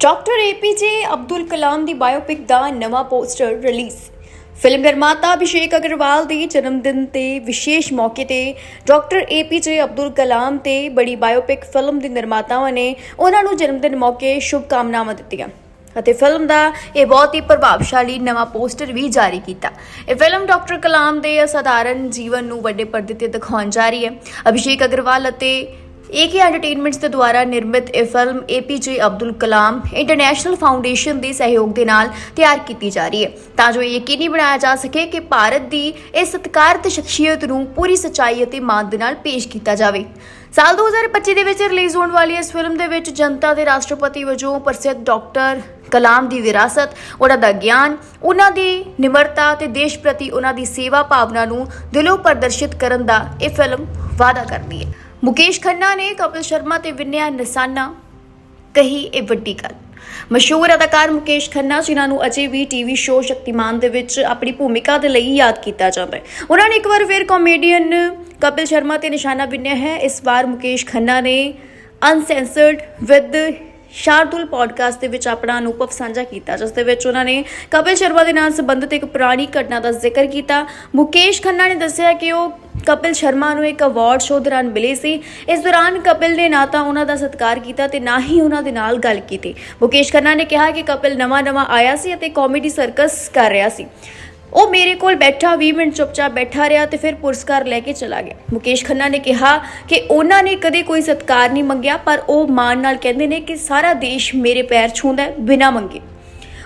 Doctor APJ Abdul Kalam ਦੀ biopic ਦਾ ਨਵਾਂ ਪੋਸਟਰ ਰਿਲੀਜ਼ ਫਿਲਮ ਨਿਰਮਾਤਾ ਅਭਿਸ਼ੇਕ ਅਗਰਵਾਲ ਦੇ ਜਨਮ ਦਿਨ ਤੇ ਵਿਸ਼ੇਸ਼ ਮੌਕੇ ਤੇ ਡਾਕਟਰ ਏਪੀਜੇ ਅਬਦੁਲ ਕਲਾਮ ਤੇ ਬੜੀ ਬਾਇਓਪਿਕ ਫਿਲਮ ਦੇ ਨਿਰਮਾਤਾਵਾਂ ਨੇ ਉਹਨਾਂ ਨੂੰ ਜਨਮ ਦਿਨ ਮੌਕੇ ਸ਼ੁਭ ਕਾਮਨਾਵਾਂ ਦਿੱਤੀਆਂ। ਅਤੇ ਫਿਲਮ ਦਾ ਇਹ ਬਹੁਤ ਹੀ ਪ੍ਰਭਾਵਸ਼ਾਲੀ ਨਵਾਂ ਪੋਸਟਰ ਵੀ ਜਾਰੀ ਕੀਤਾ। ਇਹ ਫਿਲਮ ਡਾਕਟਰ ਕਲਾਮ ਦੇ ਅਸਾਧਾਰਨ ਜੀਵਨ ਨੂੰ ਵੱਡੇ ਪਰਦੇ ਤੇ ਦਿਖਾਉਣ ਜਾ ਰਹੀ ਹੈ। ਅਭਿਸ਼ੇਕ ਅਗਰਵਾਲ ਅਤੇ ਏਕੇ ਐਂਟਰਟੇਨਮੈਂਟਸ ਦੇ ਦੁਆਰਾ ਨਿਰਮਿਤ ਇਹ film APJ Abdul Kalam international foundation ਦੇ ਸਹਿਯੋਗ ਦੇ ਨਾਲ ਤਿਆਰ ਕੀਤੀ ਜਾ ਰਹੀ ਹੈ। ਤਾਂ ਜੋ ਇਹ ਯਕੀਨੀ ਬਣਾਇਆ ਜਾ ਸਕੇ ਕਿ ਭਾਰਤ ਦੀ ਇਸ ਸਤਿਕਾਰਤ ਸ਼ਖਸੀਅਤ ਨੂੰ ਪੂਰੀ ਸੱਚਾਈ ਅਤੇ ਮਾਣ ਦੇ ਨਾਲ ਪੇਸ਼ ਕੀਤਾ ਜਾਵੇ। ਸਾਲ 2025 ਦੇ ਵਿੱਚ ਰਿਲੀਜ਼ ਹੋਣ ਵਾਲੀ ਇਸ ਫਿਲਮ ਦੇ ਵਿੱਚ ਜਨਤਾ ਦੇ ਰਾਸ਼ਟਰਪਤੀ ਵਜੋਂ ਪ੍ਰਸਿੱਧ ਡਾਕਟਰ ਕਲਾਮ ਦੀ ਵਿਰਾਸਤ ਉਹਨਾਂ ਦਾ ਗਿਆਨ, ਉਹਨਾਂ ਦੀ ਨਿਮਰਤਾ ਤੇ ਦੇਸ਼ ਪ੍ਰਤੀ ਉਹਨਾਂ ਦੀ ਸੇਵਾ ਭਾਵਨਾ ਨੂੰ ਦਿਲੋਂ ਪ੍ਰਦਰਸ਼ਿਤ ਕਰਨ ਦਾ ਇਹ ਫਿਲਮ ਵਾਅਦਾ ਕਰਦੀ ਹੈ। ਮੁਕੇਸ਼ ਖੰਨਾ ਨੇ ਕਪਿਲ ਸ਼ਰਮਾ ਤੇ ਵਿਨਿਆ ਨਿਸਾਨਾ ਕਹੀ ਇਹ ਵੱਡੀ ਗੱਲ। ਮਸ਼ਹੂਰ ਅਦਾਕਾਰ ਮੁਕੇਸ਼ ਖੰਨਾ, ਜਿਨ੍ਹਾਂ ਨੂੰ ਅਜੇ ਵੀ ਟੀਵੀ ਸ਼ੋਅ ਸ਼ਕਤੀਮਾਨ ਦੇ ਵਿੱਚ ਆਪਣੀ ਭੂਮਿਕਾ ਦੇ ਲਈ ਯਾਦ ਕੀਤਾ ਜਾਂਦਾ ਹੈ। ਉਹਨਾਂ ਨੇ ਇੱਕ ਵਾਰ ਫਿਰ ਕਾਮੇਡੀਅਨ ਕਪਿਲ ਸ਼ਰਮਾ ਤੇ ਨਿਸ਼ਾਨਾ ਬਿੰਨਿਆ ਹੈ। ਇਸ ਵਾਰ ਮੁਕੇਸ਼ ਖੰਨਾ ਨੇ ਅਨਸੈਂਸਰਡ ਵਿਦ ਸ਼ਾਰਦੁਲ ਪੋਡਕਾਸਟ ਦੇ ਵਿੱਚ ਆਪਣਾ ਅਨੁਭਵ ਸਾਂਝਾ ਕੀਤਾ, ਜਿਸ ਦੇ ਵਿੱਚ ਉਹਨਾਂ ਨੇ ਕਪਿਲ ਸ਼ਰਮਾ ਦੇ ਨਾਲ ਸੰਬੰਧਿਤ ਇੱਕ ਪੁਰਾਣੀ ਘਟਨਾ ਦਾ ਜ਼ਿਕਰ ਕੀਤਾ। ਮੁਕੇਸ਼ ਖੰਨਾ ਨੇ ਦੱਸਿਆ ਕਿ ਉਹ ਕਪਿਲ ਸ਼ਰਮਾ ਨੂੰ ਇੱਕ ਅਵਾਰਡ ਸ਼ੋਅ ਦੌਰਾਨ ਮਿਲੇ ਸੀ। ਇਸ ਦੌਰਾਨ ਕਪਿਲ ਨੇ ਨਾ ਤਾਂ ਉਹਨਾਂ ਦਾ ਸਤਿਕਾਰ ਕੀਤਾ ਤੇ ਨਾ ਹੀ ਉਹਨਾਂ ਦੇ ਨਾਲ ਗੱਲ ਕੀਤੀ। ਮੁਕੇਸ਼ ਖੰਨਾ ਨੇ ਕਿਹਾ ਕਿ ਕਪਿਲ ਨਵਾਂ-ਨਵਾਂ ਆਇਆ ਸੀ ਅਤੇ ਕਾਮੇਡੀ ਸਰਕਸ ਕਰ ਰਿਹਾ ਸੀ। ਉਹ ਮੇਰੇ ਕੋਲ ਬੈਠਾ 20 ਮਿੰਟ ਚੁੱਪਚਾਪ ਬੈਠਾ ਰਿਹਾ ਤੇ ਫਿਰ ਪੁਰਸਕਾਰ ਲੈ ਕੇ ਚਲਾ ਗਿਆ। ਮੁਕੇਸ਼ ਖੰਨਾ ਨੇ ਕਿਹਾ ਕਿ ਉਹਨਾਂ ਨੇ ਕਦੇ ਕੋਈ ਸਤਿਕਾਰ ਨਹੀਂ ਮੰਗਿਆ, ਪਰ ਉਹ ਮਾਣ ਨਾਲ ਕਹਿੰਦੇ ਨੇ ਕਿ ਸਾਰਾ ਦੇਸ਼ ਮੇਰੇ ਪੈਰ ਛੂੰਹਦਾ ਹੈ, ਬਿਨਾਂ ਮੰਗੇ।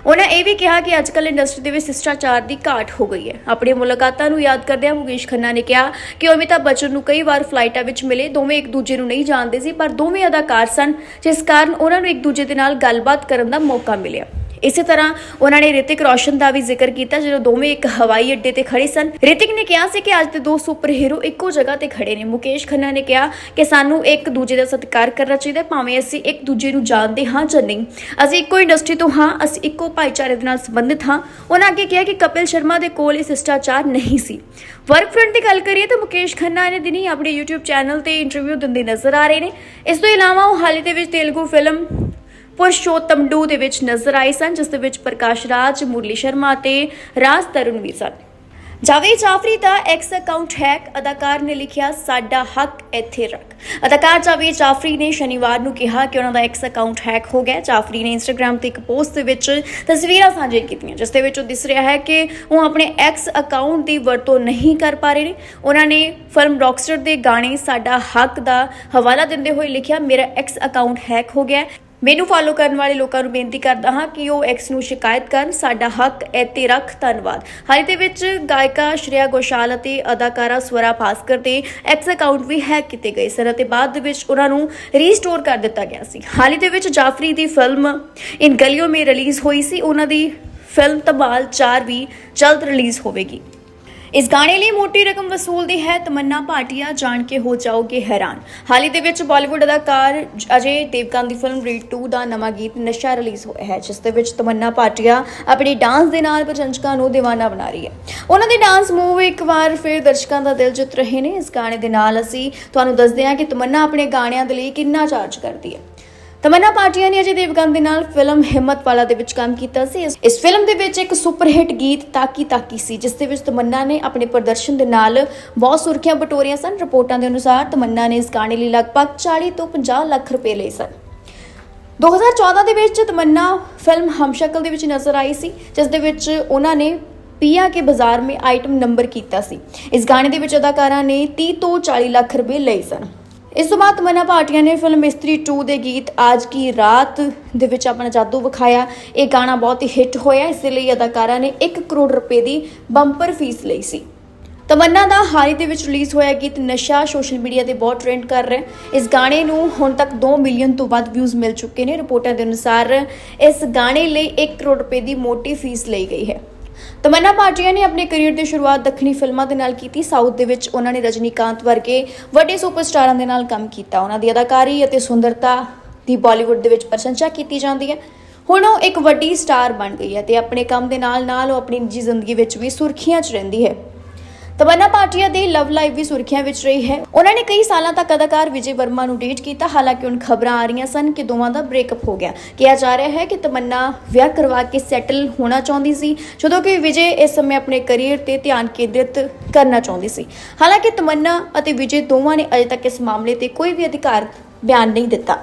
ਉਹਨਾਂ ਇਹ ਵੀ ਕਿਹਾ ਕਿ ਅੱਜਕੱਲ ਇੰਡਸਟਰੀ ਦੇ ਵਿੱਚ ਸ਼ਿਸ਼ਟਾਚਾਰ ਦੀ ਘਾਟ ਹੋ ਗਈ ਹੈ। ਆਪਣੀ ਮੁਲਾਕਾਤਾਂ ਨੂੰ ਯਾਦ ਕਰਦਿਆਂ ਮੁਕੇਸ਼ ਖੰਨਾ ਨੇ ਕਿਹਾ ਕਿ ਉਹ ਅਮਿਤਾਭ ਬੱਚਨ ਨੂੰ ਕਈ ਵਾਰ ਫਲਾਈਟਾਂ ਵਿੱਚ ਮਿਲੇ, ਦੋਵੇਂ ਇੱਕ ਦੂਜੇ ਨੂੰ ਨਹੀਂ ਜਾਣਦੇ ਸੀ, ਪਰ ਦੋਵੇਂ ਅਦਾਕਾਰ ਸਨ, ਜਿਸ ਕਾਰਨ ਉਹਨਾਂ ਨੂੰ ਇੱਕ ਦੂਜੇ ਦੇ ਨਾਲ ਗੱਲਬਾਤ ਕਰਨ ਦਾ ਮੌਕਾ ਮਿਲਿਆ। ਇਸੇ ਤਰ੍ਹਾਂ ਉਹਨਾਂ ਨੇ ਰਿਤਿਕ ਰੋਸ਼ਨ ਦਾ ਵੀ ਜ਼ਿਕਰ ਕੀਤਾ, ਜਦੋਂ ਦੋਵੇਂ ਇੱਕ ਹਵਾਈ ਅੱਡੇ ਤੇ ਖੜੇ ਸਨ। ਰਿਤਿਕ ਨੇ ਕਿਹਾ ਸੀ ਕਿ ਅੱਜ ਦੇ ਦੋ ਸੁਪਰ ਹੀਰੋ ਇੱਕੋ ਜਗ੍ਹਾ ਤੇ ਖੜੇ ਨੇ। ਮੁਕੇਸ਼ ਖੰਨਾ ਨੇ ਕਿਹਾ ਕਿ ਸਾਨੂੰ ਇੱਕ ਦੂਜੇ ਦਾ ਸਤਿਕਾਰ ਕਰਨਾ ਚਾਹੀਦਾ ਭਾਵੇਂ ਅਸੀਂ ਇੱਕ ਦੂਜੇ ਨੂੰ ਜਾਣਦੇ ਹਾਂ ਜਾਂ ਨਹੀਂ। ਅਸੀਂ ਇੱਕੋ ਇੰਡਸਟਰੀ ਤੋਂ ਹਾਂ, ਅਸੀਂ ਇੱਕੋ ਭਾਈਚਾਰੇ ਦੇ ਨਾਲ ਸੰਬੰਧਿਤ ਹਾਂ। ਉਹਨਾਂ ਅੱਗੇ ਕਿਹਾ ਕਿ ਕਪਿਲ ਸ਼ਰਮਾ ਦੇ ਕੋਲ ਇਹ ਸ਼ਿਸ਼ਟਾਚਾਰ ਨਹੀਂ ਸੀ। ਵਰਕ ਫਰੰਟ ਦੀ ਗੱਲ ਕਰੀਏ ਤਾਂ ਮੁਕੇਸ਼ ਖੰਨਾ ਨੇ ਦਿਨੀ ਆਪਣੇ YouTube ਚੈਨਲ ਤੇ ਇੰਟਰਵਿਊ ਦਿੰਦੇ ਨਜ਼ਰ ਆ ਰਹੇ ਨੇ। ਇਸ ਤੋਂ ਇਲਾਵਾ ਉਹ ਹਾਲੇ ਦੇ ਵਿੱਚ ਤੇਲਗੂ ਫਿਲਮ ਪੁਰਸ਼ੋਤਮ 2 ਦੇ ਵਿੱਚ ਨਜ਼ਰ ਆਏ ਸਨ, ਜਿਸ ਦੇ ਵਿੱਚ ਪ੍ਰਕਾਸ਼ ਰਾਜ, ਮੁਰਲੀ ਸ਼ਰਮਾ ਤੇ ਰਾਜ ਤਰੁਣ ਵੀ ਸਨ। ਜਾਵੇਦ ਜਾਫਰੀ ਦਾ ਐਕਸ ਅਕਾਊਂਟ ਹੈਕ ਅਦਾਕਾਰ ਨੇ ਲਿਖਿਆ, ਸਾਡਾ ਹੱਕ ਇੱਥੇ ਰੱਖ। ਅਦਾਕਾਰ ਜਾਵੇਦ ਜਾਫਰੀ ਨੇ ਸ਼ਨੀਵਾਰ ਨੂੰ ਕਿਹਾ ਕਿ ਉਹਨਾਂ ਦਾ ਐਕਸ ਅਕਾਊਂਟ ਹੈਕ ਹੋ ਗਿਆ। ਜਾਫਰੀ ਨੇ ਇੰਸਟਾਗ੍ਰam ਤੇ ਇੱਕ ਪੋਸਟ ਦੇ ਵਿੱਚ ਤਸਵੀਰਾਂ ਸਾਂਝੀਆਂ ਕੀਤੀਆਂ, ਜਿਸ ਦੇ ਵਿੱਚ ਉਹ ਦਿਸ ਰਿਹਾ ਹੈ ਕਿ ਉਹ ਆਪਣੇ ਐਕਸ ਅਕਾਊਂਟ ਦੀ ਵਰਤੋਂ ਨਹੀਂ ਕਰ ਪਾ ਰਹੇ ਨੇ। ਉਹਨਾਂ ਨੇ ਫਿਲਮ ਰੌਕਸਟਰ ਦੇ ਗਾਣੇ ਸਾਡਾ ਹੱਕ ਦਾ ਹਵਾਲਾ ਦਿੰਦੇ ਹੋਏ ਲਿਖਿਆ, ਮੇਰਾ ਐਕਸ ਅਕਾਊਂਟ ਹੈਕ ਹੋ ਗਿਆ ਮੈਨੂੰ ਫਾਲੋ ਕਰਨ ਵਾਲੇ ਲੋਕਾਂ ਨੂੰ ਬੇਨਤੀ ਕਰਦਾ ਹਾਂ ਕਿ ਉਹ ਐਕਸ ਨੂੰ ਸ਼ਿਕਾਇਤ ਕਰਨ, ਸਾਡਾ ਹੱਕ ਇੱਥੇ ਰੱਖ ਧੰਨਵਾਦ। ਹਾਲ ਹੀ ਦੇ ਵਿੱਚ ਗਾਇਕਾ ਸ਼੍ਰੇਆ ਗੋਸ਼ਾਲ ਅਤੇ ਅਦਾਕਾਰਾ ਸਵਰਾ ਭਾਸਕਰ ਦੇ ਐਕਸ ਅਕਾਊਂਟ ਵੀ ਹੈਕ ਕੀਤੇ ਗਏ ਸਨ ਅਤੇ ਬਾਅਦ ਦੇ ਵਿੱਚ ਉਹਨਾਂ ਨੂੰ ਰੀਸਟੋਰ ਕਰ ਦਿੱਤਾ ਗਿਆ ਸੀ। ਹਾਲ ਹੀ ਦੇ ਵਿੱਚ ਜਾਫਰੀ ਦੀ ਫਿਲਮ ਇਨ ਗਲੀਓ ਮੇ ਰਿਲੀਜ਼ ਹੋਈ ਸੀ। ਉਹਨਾਂ ਦੀ ਫਿਲਮ ਧਮਾਲ 4 ਵੀ ਜਲਦ ਰਿਲੀਜ਼ ਹੋਵੇਗੀ। ਇਸ ਗਾਣੇ ਲਈ ਮੋਟੀ ਰਕਮ ਵਸੂਲਦੀ ਹੈ, ਤਮੰਨਾ ਭਾਟੀਆ ਜਾਣ ਕੇ ਹੋ ਜਾਓਗੇ ਹੈਰਾਨ। ਹਾਲ ਹੀ ਦੇ ਵਿੱਚ ਬਾਲੀਵੁੱਡ ਅਦਾਕਾਰ ਅਜੇ ਦੇਵਗਨ ਦੀ ਫਿਲਮ ਰੀਡ 2 ਦਾ ਨਵਾਂ ਗੀਤ ਨਸ਼ਾ ਰਿਲੀਜ਼ ਹੋਇਆ ਹੈ, ਜਿਸ ਦੇ ਵਿੱਚ ਤਮੰਨਾ ਭਾਟੀਆ ਆਪਣੀ ਡਾਂਸ ਦੇ ਨਾਲ ਪ੍ਰਸ਼ੰਸਕਾਂ ਨੂੰ دیਵਾਨਾ ਬਣਾ ਰਹੀ ਹੈ। ਉਹਨਾਂ ਦੇ ਡਾਂਸ ਮੂਵ ਇੱਕ ਵਾਰ ਫਿਰ ਦਰਸ਼ਕਾਂ ਦਾ ਦਿਲ ਜਿੱਤ ਰਹੇ ਨੇ। ਇਸ ਗਾਣੇ ਦੇ ਨਾਲ ਅਸੀਂ ਤੁਹਾਨੂੰ ਦੱਸਦੇ ਹਾਂ ਕਿ ਤਮੰਨਾ ਆਪਣੇ ਗਾਣਿਆਂ ਦੇ ਲਈ ਕਿੰਨਾ ਚਾਰਜ ਕਰਦੀ ਹੈ। ਤਮੰਨਾ ਪਾਟਿਆ ਨੇ ਅਜੇ ਦੇਵਗਨ ਦੇ ਨਾਲ ਫਿਲਮ ਹਿੰਮਤ ਵਾਲਾ ਦੇ ਵਿੱਚ ਕੰਮ ਕੀਤਾ ਸੀ। ਇਸ- ਇਸ ਫਿਲਮ ਦੇ ਵਿੱਚ ਇੱਕ ਸੁਪਰ ਹਿੱਟ ਗੀਤ ਤਾਕੀ ਤਾਕੀ ਸੀ, ਜਿਸ ਦੇ ਵਿੱਚ ਤਮੰਨਾ ਨੇ ਆਪਣੇ ਪ੍ਰਦਰਸ਼ਨ ਦੇ ਨਾਲ ਬਹੁਤ ਸੁਰਖੀਆਂ ਬਟੋਰੀਆਂ ਸਨ। ਰਿਪੋਰਟਾਂ ਦੇ ਅਨੁਸਾਰ ਤਮੰਨਾ ਨੇ ਇਸ ਗਾਣੇ ਲਈ ਲਗਭਗ 40 ਤੋਂ 50 ਲੱਖ ਰੁਪਏ ਲਏ ਸਨ। 2014 ਦੇ ਵਿੱਚ ਤਮੰਨਾ ਫਿਲਮ ਹਮਸ਼ਕਲ ਦੇ ਵਿੱਚ ਨਜ਼ਰ ਆਈ ਸੀ, ਜਿਸ ਦੇ ਵਿੱਚ ਉਹਨਾਂ ਨੇ ਪੀਆ ਕੇ ਬਾਜ਼ਾਰ ਮੇ ਆਈਟਮ ਨੰਬਰ ਕੀਤਾ ਸੀ। ਇਸ ਗਾਣੇ ਦੇ ਵਿੱਚ ਅਦਾਕਾਰਾਂ ਨੇ 30 ਤੋਂ 40 ਲੱਖ ਰੁਪਏ ਲਏ ਸਨ। ਇਸ ਤੋਂ ਬਾਅਦ ਤਮੰਨਾ ਭਾਟੀਆ ਨੇ ਫਿਲਮ ਇਸਤਰੀ 2 ਦੇ ਗੀਤ ਅੱਜ ਕੀ ਰਾਤ ਦੇ ਵਿੱਚ ਆਪਣਾ ਜਾਦੂ ਵਿਖਾਇਆ। ਇਹ ਗਾਣਾ ਬਹੁਤ ਹੀ ਹਿੱਟ ਹੋਇਆ। ਇਸ ਲਈ ਅਦਾਕਾਰਾਂ ਨੇ 1 ਕਰੋੜ ਰੁਪਏ ਦੀ ਬੰਪਰ ਫੀਸ ਲਈ ਸੀ। ਤਮੰਨਾ ਦਾ ਹਾਲ ਹੀ ਦੇ ਵਿੱਚ ਰਿਲੀਜ਼ ਹੋਇਆ ਗੀਤ ਨਸ਼ਾ ਸੋਸ਼ਲ ਮੀਡੀਆ ਤੇ ਬਹੁਤ ਟ੍ਰੈਂਡ ਕਰ ਰਿਹਾ ਹੈ। ਇਸ ਗਾਣੇ ਨੂੰ ਹੁਣ ਤੱਕ 2 ਮਿਲੀਅਨ ਤੋਂ ਵੱਧ ਵਿਊਜ਼ ਮਿਲ ਚੁੱਕੇ ਨੇ। ਰਿਪੋਰਟਾਂ ਦੇ ਅਨੁਸਾਰ ਇਸ ਗਾਣੇ ਲਈ 1 ਕਰੋੜ ਰੁਪਏ ਦੀ ਮੋਟੀ ਫੀਸ ਲਈ ਗਈ ਹੈ। ਤਮੰਨਾ ਭਾਟੀਆ ਨੇ ਆਪਣੇ ਕੈਰੀਅਰ ਦੀ ਸ਼ੁਰੂਆਤ ਦੱਖਣੀ ਫਿਲਮਾਂ ਦੇ ਨਾਲ ਕੀਤੀ। ਸਾਊਥ ਦੇ ਵਿੱਚ ਉਹਨਾਂ ਨੇ ਰਜਨੀਕਾਂਤ ਵਰਗੇ ਵੱਡੇ ਸੁਪਰਸਟਾਰਾਂ ਦੇ ਨਾਲ ਕੰਮ ਕੀਤਾ। ਉਹਨਾਂ ਦੀ ਅਦਾਕਾਰੀ ਅਤੇ ਸੁੰਦਰਤਾ ਦੀ ਬਾਲੀਵੁੱਡ ਦੇ ਵਿੱਚ ਪ੍ਰਸ਼ੰਸਾ ਕੀਤੀ ਜਾਂਦੀ ਹੈ। ਹੁਣ ਉਹ ਇੱਕ ਵੱਡੀ ਸਟਾਰ ਬਣ ਗਈ ਹੈ ਤੇ ਆਪਣੇ ਕੰਮ ਦੇ ਨਾਲ ਨਾਲ ਉਹ ਆਪਣੀ ਨਿੱਜੀ ਜ਼ਿੰਦਗੀ ਵਿੱਚ ਵੀ ਸੁਰਖੀਆਂ 'ਚ ਰਹਿੰਦੀ ਹੈ। ਤਮੰਨਾ ਭਾਟੀਆ ਦੀ ਲਵ ਲਾਈਫ ਵੀ ਸੁਰਖੀਆਂ ਵਿੱਚ ਰਹੀ ਹੈ। ਉਹਨਾਂ ਨੇ ਕਈ ਸਾਲਾਂ ਤੱਕ ਅਦਾਕਾਰ ਵਿਜੇ ਵਰਮਾ ਨੂੰ ਡੇਟ ਕੀਤਾ। ਹਾਲਾਂਕਿ ਹੁਣ ਖਬਰਾਂ ਆ ਰਹੀਆਂ ਸਨ ਕਿ ਦੋਵਾਂ ਦਾ ਬ੍ਰੇਕਅਪ ਹੋ ਗਿਆ। ਕਿਹਾ ਜਾ ਰਿਹਾ ਹੈ ਕਿ ਤਮੰਨਾ ਵਿਆਹ ਕਰਵਾ ਕੇ ਸੈਟਲ ਹੋਣਾ ਚਾਹੁੰਦੀ ਸੀ, ਜਦੋਂ ਕਿ ਵਿਜੇ ਇਸ ਸਮੇਂ ਆਪਣੇ ਕੈਰੀਅਰ ਤੇ ਧਿਆਨ ਕੇਂਦਰਿਤ ਕਰਨਾ ਚਾਹੁੰਦੀ ਸੀ। ਹਾਲਾਂਕਿ ਤਮੰਨਾ ਅਤੇ ਵਿਜੇ ਦੋਵਾਂ ਨੇ ਅਜੇ ਤੱਕ ਇਸ ਮਾਮਲੇ ਤੇ ਕੋਈ ਵੀ ਅਧਿਕਾਰ ਬਿਆਨ ਨਹੀਂ ਦਿੱਤਾ।